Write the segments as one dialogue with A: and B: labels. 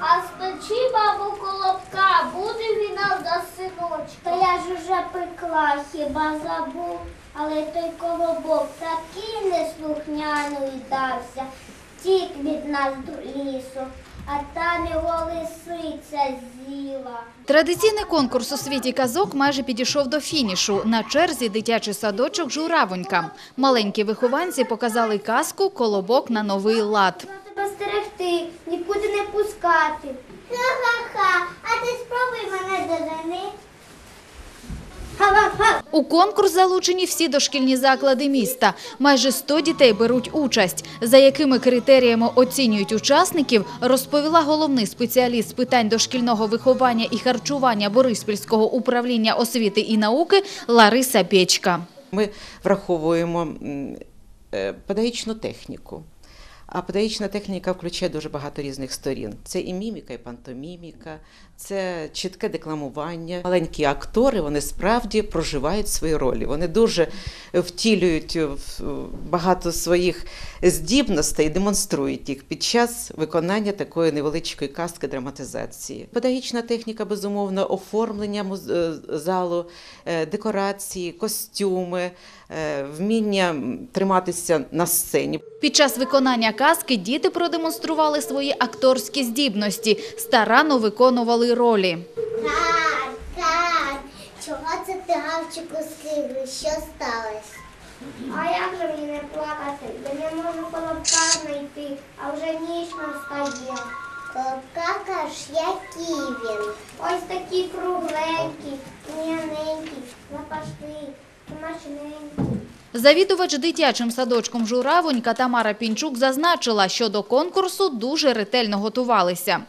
A: А спечи бабу колобка, буде він нас за синочка. Та я ж уже пекла, хіба забув. Але той колобок такий неслухняний дався, тік від нас до лісу, а там його лисиця з'їла.
B: Традиційний конкурс у світі казок майже підійшов до фінішу. На черзі дитячий садочок «Журавонька». Маленькі вихованці показали казку «Колобок на новий лад».
A: Треба стерегти, пускати. Ха-ха-ха, а ти спробуй мене дожени.
B: У конкурс залучені всі дошкільні заклади міста. Майже 100 дітей беруть участь. За якими критеріями оцінюють учасників, розповіла головний спеціаліст з питань дошкільного виховання і харчування Бориспільського управління освіти і науки Лариса Печка.
C: Ми враховуємо е, педагогічну техніку. А педагогічна техніка включає дуже багато різних сторін. Це і міміка, і пантоміміка, це чітке декламування. Маленькі актори вони справді проживають свої ролі. Вони дуже втілюють багато своїх здібностей, і демонструють їх під час виконання такої невеличкої казки драматизації. Педагогічна техніка, безумовно, оформлення е, залу, е, декорації, костюми, е, вміння триматися на сцені.
B: Під час виконання казки діти продемонстрували свої акторські здібності, старанно виконували ролі.
A: Кар, кар, чого це ти гавчику скиглиш? Що сталося? А як же мені не плакати? Я не можу колобка знайти, а вже ніч настає. Колобка каш, який він? Ось запашний, смачненький.
B: Завідувач дитячим садочком «Журавонька» Тамара Пінчук зазначила, що до конкурсу дуже ретельно готувалися.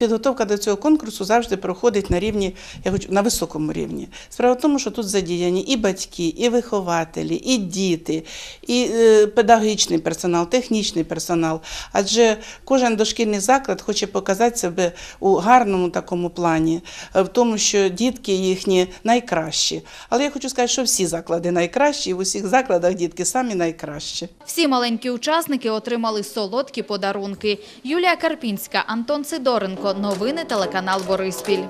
D: Підготовка до цього конкурсу завжди проходить на рівні, я хочу на високому рівні. Справа в тому, що тут задіяні і батьки, і вихователі, і діти, і е, педагогічний персонал, технічний персонал. Адже кожен дошкільний заклад хоче показати себе у гарному такому плані, е, в тому, що дітки їхні найкращі. Але я хочу сказати, що всі заклади найкращі, і в усіх закладах дітки самі найкращі.
B: Всі маленькі учасники отримали солодкі подарунки. Юлія Карпінська, Антон Сидоренко. Новини телеканал Бориспіль.